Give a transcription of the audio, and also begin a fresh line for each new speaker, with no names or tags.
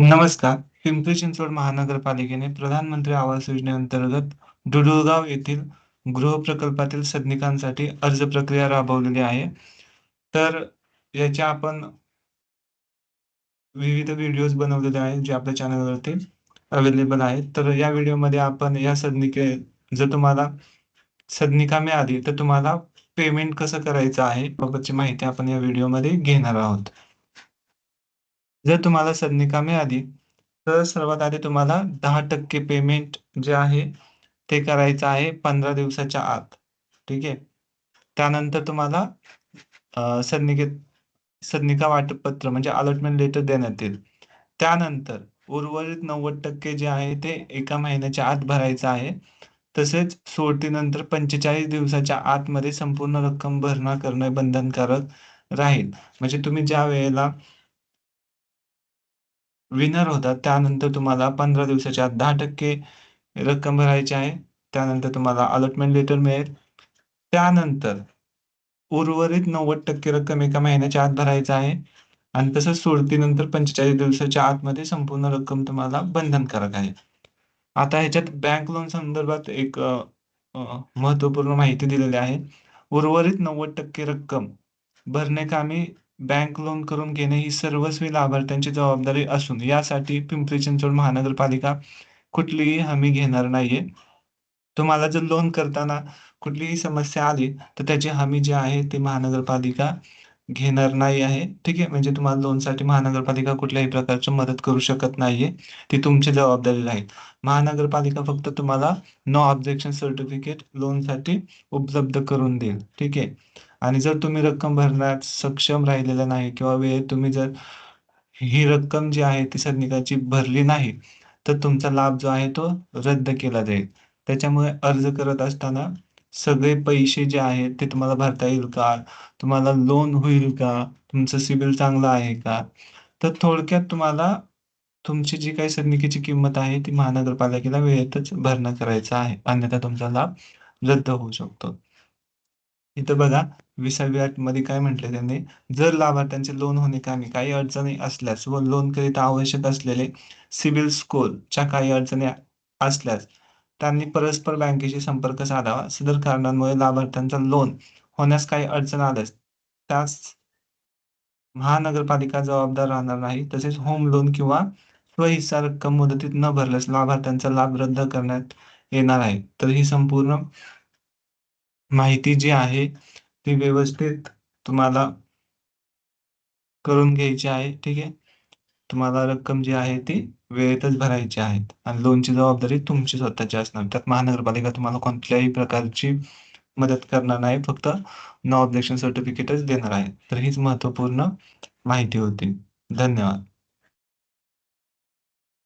नमस्कार. पिंपरी चिंचवड महानगरपालिकेने प्रधानमंत्री आवास योजनेअंतर्गत डुडुळगाव येथील गृहप्रकल्पातील सदनिकांसाठी अर्ज प्रक्रिया राबवलेली आहे. तर याच्या आपण विविध व्हिडिओज बनवलेले आहेत जे आपल्या चॅनलवरती अवेलेबल आहेत. तर या व्हिडिओमध्ये आपण या सदनिके जर तुम्हाला सदनिका मिळाली तर तुम्हाला पेमेंट कसं करायचं आहे बाबतची माहिती आपण या व्हिडिओमध्ये घेणार आहोत. जर तुम्हाला सदनिका मिळाली तर सर्वात आधी तुम्हाला दहा टक्के पेमेंट जे आहे ते करायचं आहे पंधरा दिवसाच्या आत. ठीक आहे? त्यानंतर तुम्हाला सदनिकेत सदनिका वाटपपत्र म्हणजे अलॉटमेंट लेटर देण्यात येईल. त्यानंतर उर्वरित नव्वद टक्के जे आहे ते एका महिन्याच्या आत भरायचं आहे. तसेच सोडतीनंतर पंचेचाळीस दिवसाच्या आतमध्ये संपूर्ण रक्कम भरणा करणं बंधनकारक राहील. म्हणजे तुम्ही ज्या वेळेला विनर होता त्यानंतर तुम्हाला पंधरा दिवसाच्या आत दहा टक्के रक्कम भरायची आहे. त्यानंतर तुम्हाला अलॉटमेंट लेटर मिळेल. त्यानंतर उर्वरित नव्वद टक्के रक्कम एका महिन्याच्या आत भरायचं आहे. आणि तसंच सोडतीनंतर पंचेचाळीस दिवसाच्या आतमध्ये संपूर्ण रक्कम तुम्हाला बंधनकारक आहे. आता ह्याच्यात बँक लोन संदर्भात एक महत्त्वपूर्ण माहिती दिलेली आहे. उर्वरित नव्वद टक्के रक्कम भरणे कामी बँक लोन करून घेणे ही सर्वस्वी लाभार्थ्यांची जबाबदारी असून यासाठी पिंपरी चिंचवड महानगरपालिका कुठलीही हमी घेणार नाहीये. तुम्हाला जर लोन करताना कुठलीही समस्या आली तर त्याची हमी जी आहे ती महानगरपालिका घेणार नाही आहे. ठीक आहे? म्हणजे तुम्हाला लोनसाठी महानगरपालिका कुठल्याही प्रकारची मदत करू शकत नाहीये. ती तुमची जबाबदारी राहील. महानगरपालिका फक्त तुम्हाला नो ऑब्जेक्शन सर्टिफिकेट लोनसाठी उपलब्ध करून देईल. ठीक आहे? आणि जर तुम्ही रक्कम भरण्यात सक्षम राहिलेला नाही किंवा वेळेत तुम्ही जर ही रक्कम जी आहे ती सदनिकाची भरली नाही तर तुमचा लाभ जो आहे तो रद्द केला जाईल. त्याच्यामुळे अर्ज करत असताना सगळे पैसे जे आहेत ते तुम्हाला भरता येईल का? तुम्हाला लोन होईल का? तुमचं सिबिल चांगलं आहे का? तर थोडक्यात तुम्हाला तुमची जी काही सदनिकेची किंमत आहे ती महानगरपालिकेला वेळेतच भरणा करायचा आहे. अन्यथा तुमचा लाभ रद्द होऊ शकतो. इथं बघा विसाव्या मध्ये काय म्हटलं त्यांनी जर लाभार्थ्यांचे लोन होणे कामी काही अडचणी असल्यास व लोन करिता आवश्यक असलेले सिबिल स्कोरच्या काही अडचणी असल्यास त्यांनी परस्पर बँकेशी संपर्क साधावा. सदर कारणांमुळे लाभार्थ्यांचा लोन होण्यास काही अडचण आल्यास त्यास महानगरपालिका जबाबदार राहणार नाही. तसेच होम लोन किंवा स्वहिस्सा रक्कम मुदतीत न भरल्यास लाभार्थ्यांचा लाभ रद्द करण्यात येणार आहे. तर ही संपूर्ण माहिती जी आहे ती व्यवस्थित तुम्हाला करून घ्यायची आहे ठीक आहे? तुम्हाला रक्कम जी आहे ती वेळेतच भरायची आहे. आणि लोनची जबाबदारी तुमची स्वतःची असणार. त्यात महानगरपालिका तुम्हाला कोणत्याही प्रकारची मदत करणार नाही. फक्त नो ऑब्जेक्शन सर्टिफिकेटच देणार आहे. तर हीच महत्त्वपूर्ण माहिती होती. धन्यवाद.